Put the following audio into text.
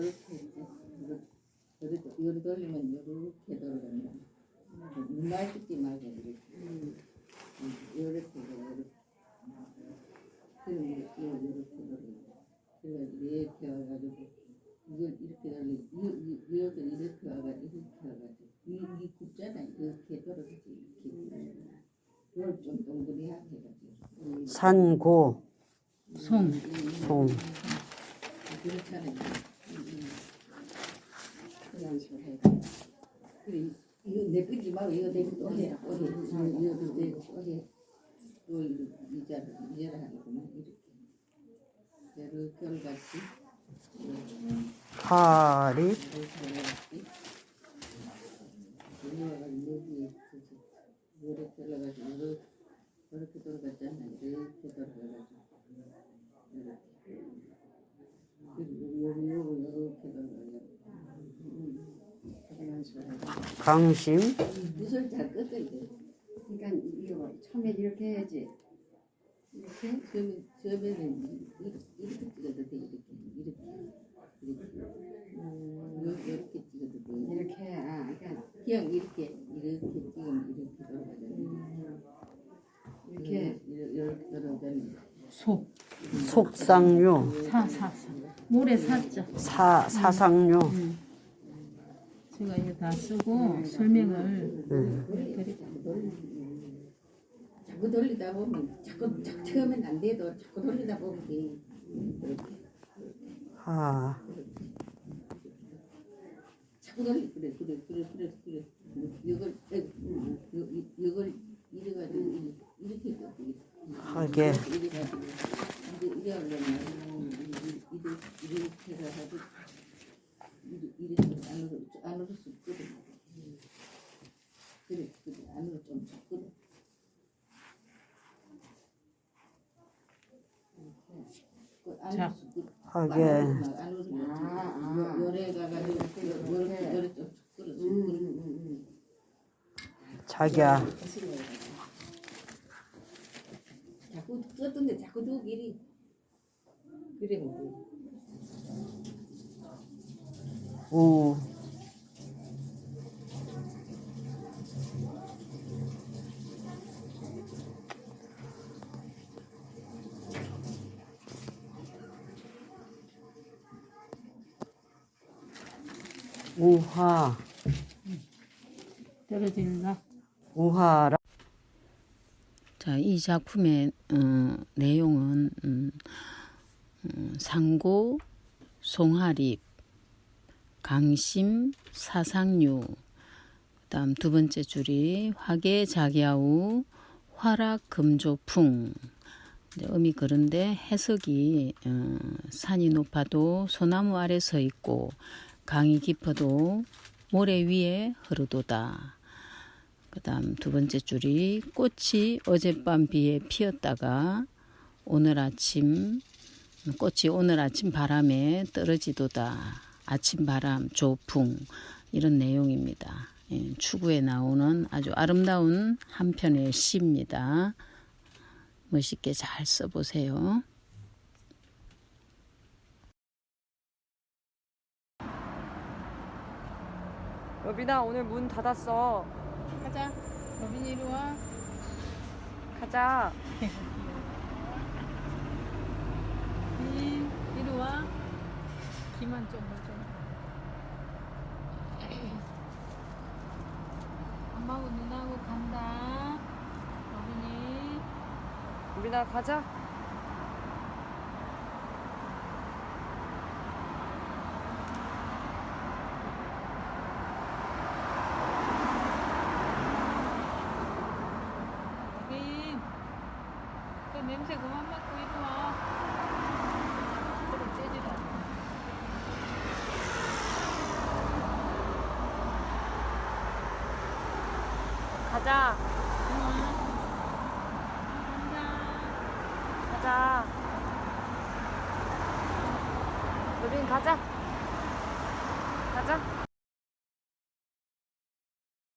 이렇게 이제 이렇게 이렇게 돌리면 이렇게 돌아간다. 눈말 뜯지 말고 이렇게 이렇게 이렇게 그리고 이렇게 이렇게 돌린다. 그래서 이렇게 와가지고 이걸 이렇게 돌리 이 이것도 이렇게 와가지고 이렇게 와가지고 이 이 굽잖아 이렇게 돌아가지 이렇게 이걸 좀 동그리하게 해가지고 산고 송. 송 그렇잖아요. 그런 식으로 해야 돼. 그래, 이거 내쁘지 말고 이거 해. 또 해. 이거 이거 내고 또 이거 이자를 이자를 하는구나 이렇게. 이렇게 걸같이 파리 이렇게 여기 이렇게 이렇게 이렇게 들어갔잖아. 이렇게 들어가가지고 이렇게. 그리고 요거 요거 이렇게 들어가요. 그런 식으로 해서. 강심 잘 뜯어야 돼. 그러니까 이거 처음에 이렇게 해야지. 이렇게 처음에 처음에는 이렇게 찍어도 돼 이렇게 이렇게 이렇게 요- 이렇게 찍어도 돼. 이렇게 아 그러니까 그냥 이렇게 이렇게 찍으면 이렇게 돌아가잖아. 이렇게 이렇게 이렇게 돌아가잖아. 속. 속상류 사, 사, 사. 모래 사자. 사 사상류 제가 이거 다 쓰고 설명을 음. 드릴게요. 자꾸 돌리다 보면 자꾸 자꾸 처음엔 안 돼도 자꾸 돌리다 보면 돼. 하 자꾸 돌리 그래 그래 그래 그래 그래 이걸 이- 이걸 이래가지고 이렇게 이렇게 하게 이래가지고 이제 이래 하려면 이래 이렇게 해가지고 이래 이렇게 안으로 안으로 쑥거든 그래 그래. 안으로 좀 쑥거든 그 안으로 자. 하게. 아, 아. 음, 자기야. 자꾸 썼던데 자꾸 저 길이. 그래 뭐. 우 우화 떨어질라. 우화라 자, 이 작품의 어, 내용은 음, 음, 상고, 송하립, 강심, 사상류, 그다음 두 번째 줄이 화계 자기야우, 화락 금조풍. 이제 음이 그런데 해석이 어, 산이 높아도 소나무 아래 서 있고 강이 깊어도 모래 위에 흐르도다. 그 다음 두 번째 줄이 꽃이 어젯밤 비에 피었다가 오늘 아침 꽃이 오늘 아침 바람에 떨어지도다. 아침 바람 조풍 이런 내용입니다. 예, 추구에 나오는 아주 아름다운 한 편의 시입니다. 멋있게 잘 써보세요. 여빈아 오늘 문 닫았어. 가자. 여빈이 이리 와. 가자. 이, 이리 와. 기만 좀 좀. 엄마하고 누나하고 간다. 여빈이. 여빈아 가자. 여빈. 그 냄새 그만 맡고 이리 와. 그래, 째지라. 가자. 이리 와. 간다. 가자. 여빈 가자. 가자.